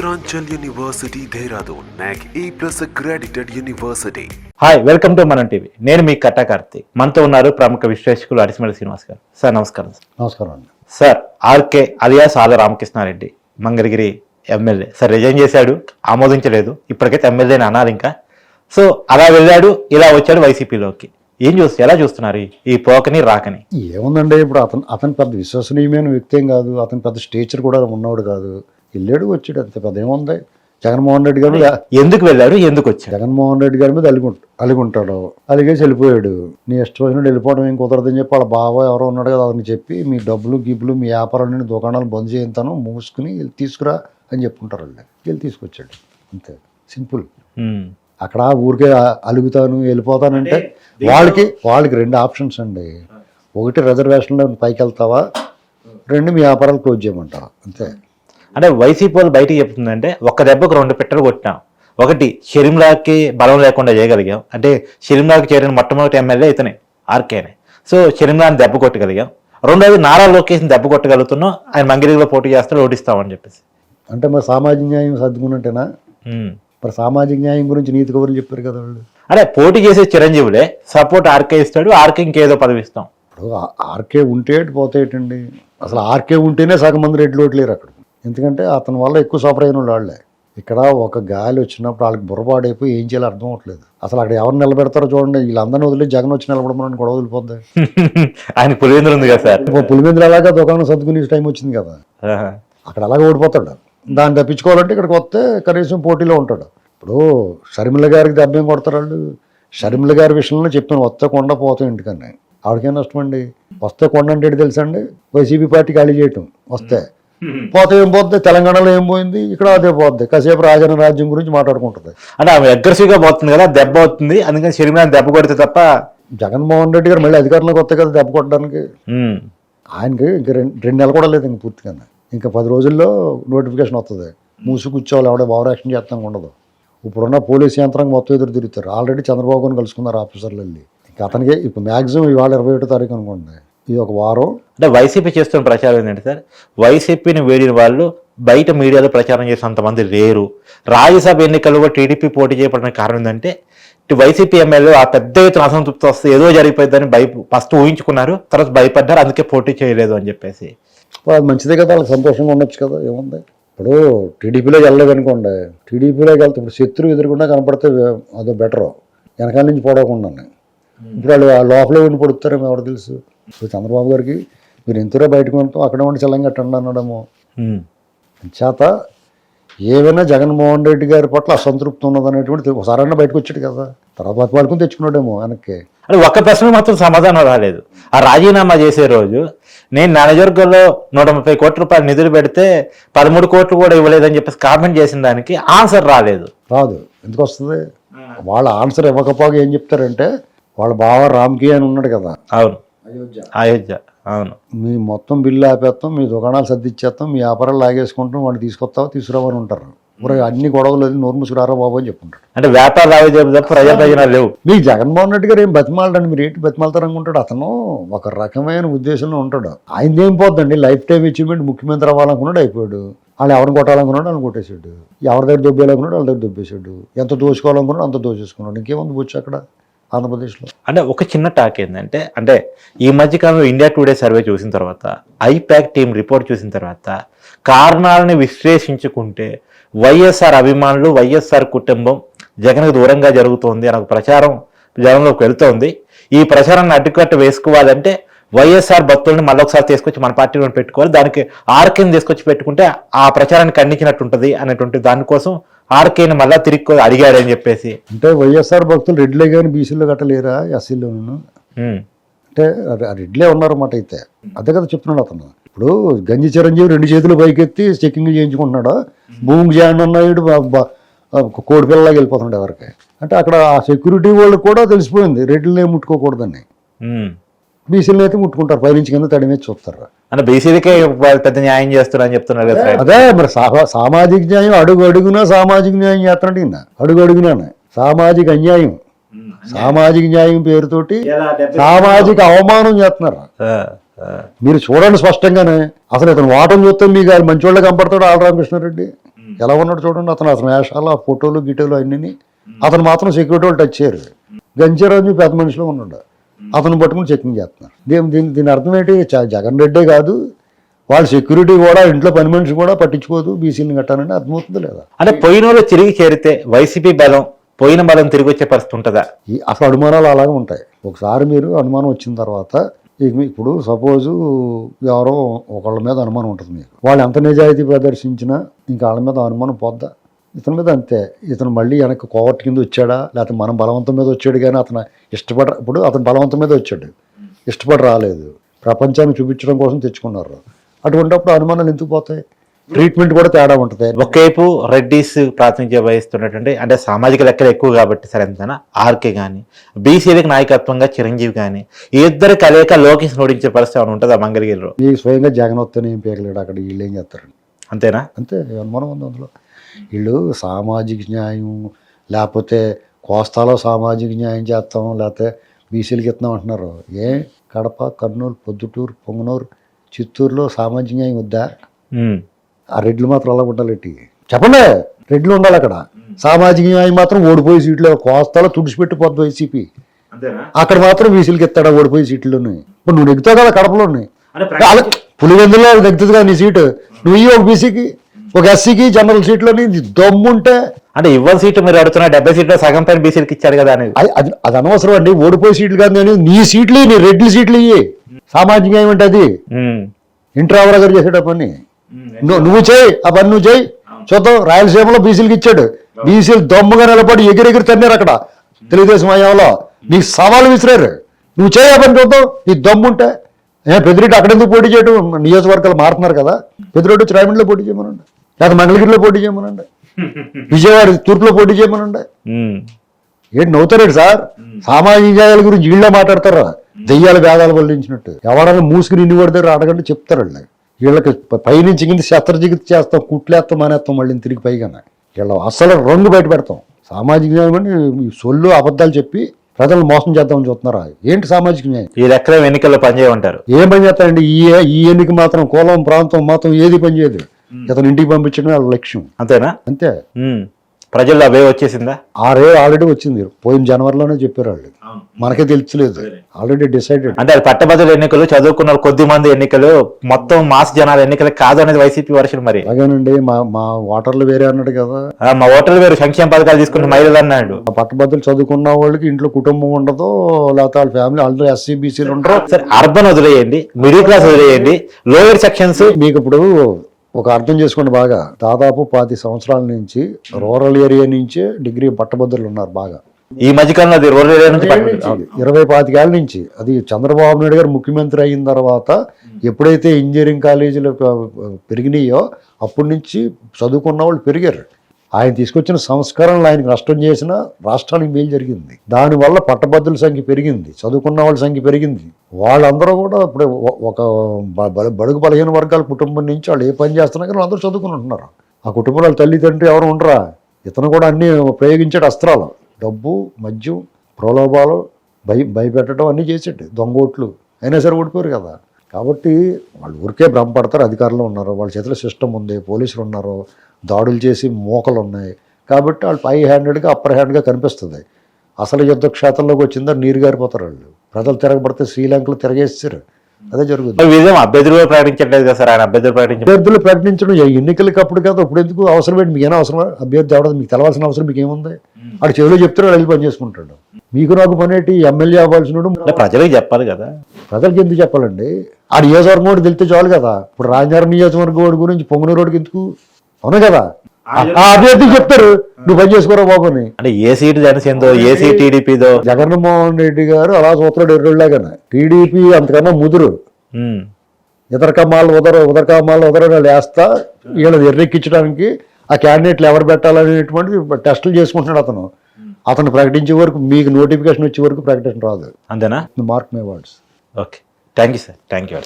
Uttaranchal University, Dehradun, NAC A plus accredited university. Hi welcome to Manam TV నేను మీ కట్టా కార్తీక్. మనతో ఉన్నారు ప్రముఖ విశ్లేషకులు అడిసిమల్లి శ్రీనివాస్ గారు. సార్ నమస్కారం సార్. నమస్కారం అండి. Sir RK alias Alla Ramakrishna Reddy Mangalagiri MLA. Sir resign చేశాడు ఆమోదించలేదు. ఇప్పటికైతే ఎమ్మెల్యేని అన్నారు ఇంకా. సో అలా వెళ్ళాడు ఇలా వచ్చాడు వైసీపీలోకి. ఏం చూస్తే ఎలా చూస్తున్నారు ఈ- ఈ పోకని రాకని? ఏముందండి ఇప్పుడు అతను అతను పెద్ద విశ్వసనీయమైన వ్యక్తి ఏం కాదు. అతను పెద్ద స్టేచర్ కూడా ఉన్నవాడు కాదు. వెళ్ళాడు వచ్చాడు అంత పెద్ద ఏముంది జగన్మోహన్ రెడ్డి గారి ఎందుకు వెళ్ళాడు? ఎందుకు వచ్చాడు? జగన్మోహన్ రెడ్డి గారి మీద అలిగుంట అలిగుంటాడు. అలిగేసి వెళ్ళిపోయాడు. నీ ఇష్టం వచ్చినట్టు వెళ్ళిపోవడం ఏం కుదరదని చెప్పి వాళ్ళ బావ ఎవరో ఉన్నాడు కదా అతను చెప్పి మీ డబ్బులు గిబ్బులు మీ వ్యాపారాన్ని దుకాణాలు బంద్ చేయింతాను మూసుకుని వెళ్ళి తీసుకురా అని చెప్పుకుంటారు వాళ్ళు. వెళ్ళి తీసుకొచ్చాడు. అంతే. సింపుల్. అక్కడ ఊరికే అలుగుతాను వెళ్ళిపోతానంటే వాళ్ళకి వాళ్ళకి రెండు ఆప్షన్స్ అండి. ఒకటి రిజర్వేషన్లో పైకి వెళ్తావా? రెండు మీ వ్యాపారాలు క్లోజ్ చేయమంటారా అంతే. అంటే వైసీపీ వాళ్ళు బయటికి చెప్తుందంటే ఒక్క దెబ్బకు రెండు పెట్టలు కొట్టినాం. ఒకటి షర్మిలాకి బలం లేకుండా చేయగలిగాం. అంటే షర్మిలాకి చేరిన మొట్టమొదటి ఎమ్మెల్యే ఇతనే ఆర్కేనే. సో షర్మిలాని దెబ్బ కొట్టగలిగాం. రెండోది నారా లోకేష్ని దెబ్బ కొట్టగలుగుతున్నాం. ఆయన మంగిరిలో పోటీ చేస్తాడు ఓడిస్తామని చెప్పేసి. అంటే మరి సామాజిక న్యాయం సర్దుకున్నట్టేనా. మరి సామాజిక న్యాయం గురించి నీతి కబుర్లు చెప్పారు కదా వాళ్ళు. అంటే పోటీ చేసే చిరంజీవులే సపోర్ట్ ఆర్కే ఇస్తాడు ఆర్కే ఇంకేదో పదవి ఇస్తాం. ఇప్పుడు ఆర్కే ఉంటే పోతాయేటండి? అసలు ఆర్కే ఉంటేనే సగం మంది రెడ్లు ఓట్లేరు అక్కడ. ఎందుకంటే అతని వల్ల ఎక్కువ సఫర్ అయిన వాళ్ళు ఇక్కడ ఒక గాలి వచ్చినప్పుడు వాళ్ళకి బుర్రపాడైపోయి ఏం చేయాలో అర్థం అవట్లేదు అసలు అక్కడ ఎవరు నిలబెడతారో చూడండి వీళ్ళందరినీ వదిలి జగన్ వచ్చి నిలబడమని గొడవ వదిలిపోద్ది. ఆయన పులివెందులు ఉంది కదా సార్? పులివెందులు అలాగా దుకాణం సర్దుకునే టైం వచ్చింది కదా. అక్కడ అలాగే ఓడిపోతాడు. దాన్ని తప్పించుకోవాలంటే ఇక్కడికి వస్తే కనీసం పోటీలో ఉంటాడు. ఇప్పుడు షర్మిల గారికి దెబ్బేం కొడతారు వాళ్ళు? షర్మిల గారి విషయంలో చెప్పాను వస్తే కొండ పోతాం ఇంటికన్నా ఆవిడకేం నష్టం అండి వస్తే కొండ అంటే ఏంటి తెలుసా అండి? వైసీపీ పార్టీ ఖాళీ చేయటం వస్తే. పోతే ఏం పోద్ది? తెలంగాణలో ఏం పోయింది? ఇక్కడ అదే పోద్ది. కాసేపు రాజన రాజ్యం గురించి మాట్లాడుకుంటుంది. అంటే ఆమె అగ్రెసివ్గా పోతుంది కదా దెబ్బ అవుతుంది. అందుకని షర్మిలాని దెబ్బ కొడితే తప్ప జగన్మోహన్ రెడ్డి గారు మళ్ళీ అధికారంలోకి వస్తే కదా దెబ్బ కొట్టడానికి. ఉమ్. ఆయనకి ఇంక రెండు రెండు నెలలు కూడా లేదు ఇంక పూర్తిగా. ఇంకా పది రోజుల్లో నోటిఫికేషన్ వస్తుంది మూసి కూర్చోవాలి ఎవడే ఓవర్ యాక్షన్ చేస్తాం ఉండదు. ఇప్పుడున్న పోలీస్ యంత్రాంగం మొత్తం ఎదురు తిరుగుతారు. ఆల్రెడీ చంద్రబాబుని కలుసుకున్నారు ఆఫీసర్లు వెళ్ళి. ఇంకా అతనికి ఇప్పుడు మ్యాక్సిమం ఇవాళ ఇరవై ఒకటో తారీఖు అనుకోండి. ఇది ఒక వారం. అంటే వైసీపీ చేస్తున్న ప్రచారం ఏంటంటే సార్ వైసీపీని వేడిన వాళ్ళు బయట మీడియాలో ప్రచారం చేసినంతమంది లేరు. రాజ్యసభ ఎన్నికల్లో టీడీపీ పోటీ చేయబడిన కారణం ఏంటంటే వైసీపీ ఎమ్మెల్యే ఆ పెద్ద ఎత్తున అసంతృప్తి వస్తే ఏదో జరిగిపోయిందని భయ ఫస్ట్ ఊహించుకున్నారు తర్వాత భయపడ్డారు అందుకే పోటీ చేయలేదు అని చెప్పేసి. మంచిదే కదా వాళ్ళకి సంతోషంగా ఉండొచ్చు కదా ఏముంది? ఇప్పుడు టీడీపీలోకి వెళ్ళలేదు అనుకోండి టీడీపీలోకి వెళ్తే ఇప్పుడు శత్రువు ఎదురుకుండా కనపడితే అదో బెటర్. వెనకాల నుంచి పోడకుండా ఇప్పుడు వాళ్ళు ఆ లోపలే ఉండి పడుతారేమో ఎవరు తెలుసు? ఇప్పుడు చంద్రబాబు గారికి మీరు ఎంతలో బయటకు ఉంటాం అక్కడ ఉండి చల్లంగా కట్టండి అన్నాడేమో ఉమ్. చేత ఏమైనా జగన్మోహన్ రెడ్డి గారి పట్ల అసంతృప్తి ఉన్నదనేటువంటి ఒకసారైనా బయటకు వచ్చాడు కదా. తర్వాత బతిమాలుకుని తెచ్చుకున్నాడేమో వెనక్కి. అంటే ఒక్క ప్రశ్న మాత్రం సమాధానం రాలేదు. ఆ రాజీనామా చేసే రోజు నేను నా నియోజకవర్గంలో నూట ముప్పై కోట్ల రూపాయలు నిధులు పెడితే పదమూడు కోట్లు కూడా ఇవ్వలేదని చెప్పేసి కామెంట్ చేసిన దానికి ఆన్సర్ రాలేదు. రాదు. ఎందుకు వస్తుంది? వాళ్ళ ఆన్సర్ ఇవ్వకపోగా ఏం చెప్తారంటే వాళ్ళ బావ రామ్కి అని ఉన్నాడు కదా. అవును. అయోధ్య. అవును. మీ మొత్తం బిల్లు ఆపేస్తాం మీ దుకాణాలు సర్దిచ్చేస్తాం మీ వ్యాపారాలు లాగేసుకుంటాం వాడిని తీసుకొస్తావా తీసుకురావని ఉంటారు. మరి అన్ని గొడవలు వదిలి నోరు మూసుకురారా బాబు అని చెప్పుకుంటాడు అంటే వ్యాపార లావాదేవీలు తప్ప ప్రజా ప్రయోజనాలు లేవు. మీ జగన్మోహన్ రెడ్డి గారు ఏం బతిమాలడండి మీరు ఏంటి బతిమాలతారు అనుకుంటాడు అతను ఒక రకమైన ఉద్దేశంలో ఉంటాడు. ఆయన ఏం పోద్దండి? లైఫ్ టైం అచీవ్మెంట్ ముఖ్యమంత్రి అవ్వాలనుకున్నాడు అయిపోయాడు. వాళ్ళు ఎవరిని కొట్టాలనుకున్నాడు? వాళ్ళని కొట్టేశాడు. ఎవరి దగ్గర దొబ్బేయాలనుకున్నాడు? వాళ్ళ దగ్గర దొబ్బేశాడు. ఎంత దోచుకోవాలనుకున్నాడు? అంత దోచేసుకున్నాడు. ఇంకేముంది బొచ్చు అక్కడ? ఆంధ్రప్రదేశ్లో. అంటే ఒక చిన్న టాక్ ఏంటంటే అంటే ఈ మధ్యకాలంలో ఇండియా టుడే సర్వే చూసిన తర్వాత ఐపాక్ టీం రిపోర్ట్ చూసిన తర్వాత కారణాలను విశ్లేషించుకుంటే వైఎస్ఆర్ అభిమానులు వైఎస్ఆర్ కుటుంబం జగన్కు దూరంగా జరుగుతోంది అని ఒక ప్రచారం జనంలోకి వెళ్తోంది. ఈ ప్రచారాన్ని అడ్డుకట్ట వేసుకోవాలంటే వైఎస్ఆర్ భక్తుల్ని మళ్ళొకసారి తీసుకొచ్చి మన పార్టీలో పెట్టుకోవాలి. దానికి ఆర్కేని తీసుకొచ్చి పెట్టుకుంటే ఆ ప్రచారాన్ని ఖండించినట్టుంటుంది అనేటువంటి దానికోసం ఆర్కేని మళ్ళా తిరిగి అడిగాడని చెప్పేసి. అంటే వైఎస్ఆర్ భక్తులు రెడ్లే కానీ బీసీలో గట్టలేరా ఎస్సీలోను. అంటే రెడ్లే ఉన్నారన్నమాట అయితే. అదే కదా చెప్తున్నాడు అతను. ఇప్పుడు గంజి చిరంజీవి రెండు చేతులు పైకెత్తి చెక్కింగ్ చేయించుకుంటున్నాడు? భూమికి జాయిన్ అన్నాడు కోడి పిల్లలాగా వెళ్ళిపోతున్నాడు ఎవరికి? అంటే అక్కడ ఆ సెక్యూరిటీ వాళ్ళకి కూడా తెలిసిపోయింది. రెడ్లనే ముట్టుకోకూడదని. బీసీలను అయితే ముట్టుకుంటారు. పైనుంచి కింద తడి మీద చూస్తారు. అంటే బీసీలకే పెద్ద న్యాయం చేస్తున్నారని చెప్తున్నారు కదా. అదే మరి సామాజిక న్యాయం అడుగు అడుగునా సామాజిక న్యాయం చేస్తున్నాడు ఈయన. అడుగు అడుగునా సామాజిక అన్యాయం. సామాజిక న్యాయం పేరుతోటి సామాజిక అవమానం చేస్తున్నారు. మీరు చూడండి స్పష్టంగానే. అసలు ఇతను వాటం చూస్తే మీకు మంచోళ్ళ కనపడతాడు ఆలరామకృష్ణారెడ్డి ఎలా ఉన్నాడు చూడండి అతను అతని వేషాలు ఆ ఫోటోలు గిటోలు అన్నీ అతను మాత్రం సెక్యూరిటీ వాళ్ళు టచ్ చేయరు. గంజరాజు పెద్ద మనిషిలో ఉన్నాడు. అతను పట్టుకుని చెకింగ్ చేస్తున్నారు. దీని దీని దీని అర్థం ఏంటి? జగన్ రెడ్డే కాదు. వాళ్ళ సెక్యూరిటీ కూడా ఇంట్లో పని మనిషి కూడా పట్టించుకోదు. బీసీని కట్టానని అర్థమవుతుంది లేదా? అంటే పోయిన వాళ్ళు తిరిగి చేరితే వైసీపీ బలం పోయిన బలం తిరిగి వచ్చే పరిస్థితి ఉంటుందా? అసలు అనుమానాలు అలాగే ఉంటాయి. ఒకసారి మీరు అనుమానం వచ్చిన తర్వాత ఇప్పుడు సపోజు ఎవరో ఒకళ్ళ మీద అనుమానం ఉంటుంది మీకు. వాళ్ళు ఎంత నిజాయితీ ప్రదర్శించినా ఇంకా వాళ్ళ మీద అనుమానం పోద్దా? ఇతని మీద అంతే. ఇతను మళ్ళీ వెనక్కి కోవర్ట్ కింద వచ్చాడా? లేకపోతే మనం బలవంతం మీద వచ్చాడు కానీ అతను ఇష్టపడ ఇప్పుడు అతను బలవంతం మీద వచ్చాడు. ఇష్టపడి రాలేదు. ప్రపంచానికి చూపించడం కోసం తెచ్చుకున్నారు. అటువంటిప్పుడు అనుమానాలు ఎందుకు పోతాయి? ట్రీట్మెంట్ కూడా తేడా ఉంటుంది. ఒకవైపు రెడ్డిస్ ప్రాతినిధ్యం వహిస్తున్నటువంటి అంటే సామాజిక లెక్కలు ఎక్కువ కాబట్టి సరే ఎంతైనా ఆర్కే కానీ బీసీలకు నాయకత్వంగా చిరంజీవి కానీ ఈ ఇద్దరు కలయిక లోకేష్ నోడించే పరిస్థితి ఏమైనా ఉంటుందా మంగళగిరిలో? ఈ స్వయంగా జగన్ వస్తేనే ఏం పీకలేడు. అక్కడ వీళ్ళు ఏం చేస్తారండి అంతేనా? అంతే. అనుమానం ఉంది అందులో. వీళ్ళు సామాజిక న్యాయం లేకపోతే కోస్తాలో సామాజిక న్యాయం చేస్తాం లేకపోతే బీసీలకి ఇస్తున్నాం అంటున్నారు. ఏ? కడప కర్నూలు పొద్దుటూరు పొంగనూరు చిత్తూరులో సామాజిక న్యాయం వద్దా. ఆ రెడ్లు మాత్రం అలా ఉండాలి చెప్పండి. రెడ్లు ఉండాలి అక్కడ. సామాజిక న్యాయం మాత్రం ఓడిపోయి సీట్లో కోస్తాలో తుడిచిపెట్టిపోద్ది వైసీపీ. అక్కడ మాత్రం బీసీలకి ఇస్తాడా ఓడిపోయి సీట్లోని? ఇప్పుడు నువ్వు నెగ్గుతావు కదా కడపలోని. అలా పులివెందులో నెగ్గుతుంది కదా నీ సీటు. నువ్వు ఒక బీసీకి ఒక ఎస్సీకి జనరల్ సీట్లోని నీ దమ్ముంటే అంటే ఇవ్వని సీట్లు మీరు అడుగుతున్న డెబ్బై సీట్లో సగం పైన బీసీలకు ఇచ్చారు కదా అనేది. అది అది అనవసరం అండి. ఓడిపోయి సీట్లు కాదు నేను. నీ సీట్లు నీ రెడ్ల సీట్లు ఇయ్యి. సామాజిక అంటే అది. ఉమ్. ఇంటర్ గారు చేసేట పని నువ్వు నువ్వు చేయి ఆ పని నువ్వు చేయి. చూద్దాం. రాయలసీమలో బీసీలకు ఇచ్చాడు. బీసీలు దమ్ముగా నిలబడి ఎగిరెగిరి తన్నారు అక్కడ. తెలుగుదేశం హయాంలో. నీకు సవాలు విసిరారు. నువ్వు చేయి ఆ పని చూద్దాం. నీ దమ్ముంటే. ఏ పెద్దిరెడ్డి అక్కడ ఎందుకు పోటీ చేయడం నియోజకవర్గాలు మారుతున్నారు కదా. పెద్దిరెడ్డి వచ్చి రాయమండ్రిలో పోటీ చేయమనండి. లేదా మంగళగిరిలో పోటీ చేయమనండి. విజయవాడ తూర్పులో పోటీ చేయమనండి. ఏంటి నవ్వుతారేడు సార్? సామాజిక న్యాయాల గురించి వీళ్ళే మాట్లాడతారా? దెయ్యాలు వేదాలు వల్లించినట్టు. ఎవరైనా మూసుకుని ఇన్ని పడితే అడగండి చెప్తారు వాళ్ళు వీళ్ళకి ప- పైనుంచి కింద శస్త్రచికిత్స చేస్తాం కుట్లేస్తాం మానేస్తాం మళ్ళీ తిరిగి పైగా వీళ్ళ అసలు రంగు బయట పెడతాం. సామాజిక న్యాయం అని సొల్లు అబద్ధాలు చెప్పి ప్రజలను మోసం చేద్దామని చూస్తున్నారా? ఏంటి సామాజిక న్యాయం? ఈ లెక్కలో ఎన్నికల్లో పనిచేయమంటారు. ఏం పని చేస్తారండి? ఈ ఈ ఎన్నిక మాత్రం కులం ప్రాంతం మాత్రం ఏది పని చేయదు. ఇతను ఇంటికి పంపించడమే వాళ్ళ లక్ష్యం. అంతేనా? అంతే. ప్రజల్లో అవే వచ్చేసిందా? ఆరే ఆల్రెడీ వచ్చింది పోయిన జనవరిలోనే చెప్పారు వాళ్ళు. మనకే తెలుసులేదు. Already decided. అంటే అది పట్టభద్రుల ఎన్నికలు చదువుకున్న కొద్ది మంది ఎన్నికలు మొత్తం మాస్ జనాల ఎన్నికలు కాదు అనేది వైసీపీ వర్షన్ మరి. అలాగేనండి మా మా ఓటర్లు వేరే అన్నాడు కదా. ఆ, మా ఓటర్లు వేరు సంక్షేమ పథకాలు తీసుకున్న మహిళలు అన్నాడు. ఆ పట్టభద్రులు చదువుకున్న వాళ్ళకి ఇంట్లో కుటుంబం ఉండదు లేకపోతే వాళ్ళ ఫ్యామిలీ అందరూ ఎస్సీ బీసీలు ఉండరు. సరే అర్బన్ వదిలేయండి మిడిల్ క్లాస్ వదిలేయండి లోయర్ సెక్షన్స్. మీకు ఇప్పుడు ఒక అర్థం చేసుకోండి బాగా. దాదాపు పాతి సంవత్సరాల నుంచి రూరల్ ఏరియా నుంచే డిగ్రీ పట్టభద్రులు ఉన్నారు బాగా. ఈ మధ్యకాలంలో అది రూరల్ ఏరియా నుంచి. ఇరవై పాతికేళ్ళ నుంచి. అది చంద్రబాబు నాయుడు గారు ముఖ్యమంత్రి అయిన తర్వాత ఎప్పుడైతే ఇంజనీరింగ్ కాలేజీలు పెరిగినాయో అప్పటి నుంచి చదువుకున్న వాళ్ళు పెరిగారు. ఆయన తీసుకొచ్చిన సంస్కరణలు ఆయనకు నష్టం చేసిన రాష్ట్రానికి మేలు జరిగింది. దానివల్ల పట్టభద్రుల సంఖ్య పెరిగింది చదువుకున్న వాళ్ళ సంఖ్య పెరిగింది. వాళ్ళందరూ కూడా ఇప్పుడు ఒక బడుగు బలహీన వర్గాల కుటుంబం నుంచి వాళ్ళు ఏ పని చేస్తున్నా కానీ అందరూ చదువుకుని ఉంటున్నారు ఆ కుటుంబాల తల్లిదండ్రులు ఎవరు ఉండరా? ఇతను కూడా అన్నీ ప్రయోగించాడు అస్త్రాలు. డబ్బు మద్యం ప్రలోభాలు భయ భయపెట్టడం అన్నీ చేసాడు దొంగోట్లు అయినా సరే ఓడిపోయారు కదా. కాబట్టి వాళ్ళు ఊరికే భ్రమపడతారు అధికారులు ఉన్నారు వాళ్ళ చేతిలో సిస్టమ్ ఉంది పోలీసులు ఉన్నారు దాడులు చేసి మోకలు ఉన్నాయి కాబట్టి వాళ్ళు పై హ్యాండెడ్గా అప్పర్ హ్యాండ్గా కనిపిస్తుంది. అసలు యుద్ధ క్షేత్రంలోకి వచ్చిందా నీరు గారిపోతారు వాళ్ళు. ప్రజలు తిరగబడితే శ్రీలంకలో తిరగేస్తారు. అదే జరుగుతుంది. విజయం అభ్యర్థులు ప్రకటించట్లేదు కదా సార్ ఆయన అభ్యర్థులు ప్రకటించారు అభ్యర్థులు ప్రకటించడం ఏ ఎన్నికలకి అప్పుడు కాదు అప్పుడు ఎందుకు అవసరం ఏంటి? మీకు ఏమైనా అవసరం? అభ్యర్థి ఎవడదు మీకు తెలవాల్సిన అవసరం మీకు ఏముంది? ఆడు చెవిలో చెప్తాడు వెళ్ళి పని చేసుకుంటాడు. మీకు నాకు పని ఏంటి? ఎమ్మెల్యే అవ్వాల్సిన ప్రజలకు చెప్పాలి కదా. ప్రజలకు ఎందుకు చెప్పాలండి? ఆ నియోజకవర్గం కూడా తెలితే చాలు కదా. ఇప్పుడు రాజారం నియోజకవర్గం వాడి గురించి పొంగనూరు రోడ్డుకి ఎందుకు? అవును కదా? ఆ అభ్యర్థికి చెప్తారు. నువ్వు పని చేసుకోరా బాబు అని. అంటే ఏ సీటు జనసేనదో ఏ సీట్ టీడీపీదో. జగన్మోహన్ రెడ్డి గారు అలా సూత్రుడు ఎర్రుళ్ళగానే. టీడీపీ అంతకన్నా ముదురు. ఇతర కమ్మాలు ఉదర ఉదర కమ్మాలు ఉదర వేస్తా వీళ్ళని ఎర్రెక్కించడానికి ఆ క్యాండిడేట్లు ఎవరు పెట్టాలనేటువంటి టెస్టులు చేసుకుంటున్నాడు అతను. అతను ప్రకటించే వరకు మీకు నోటిఫికేషన్ వచ్చే వరకు ప్రకటన రాదు. అంతేనా? Mark my words. Okay. Thank you sir. Thank you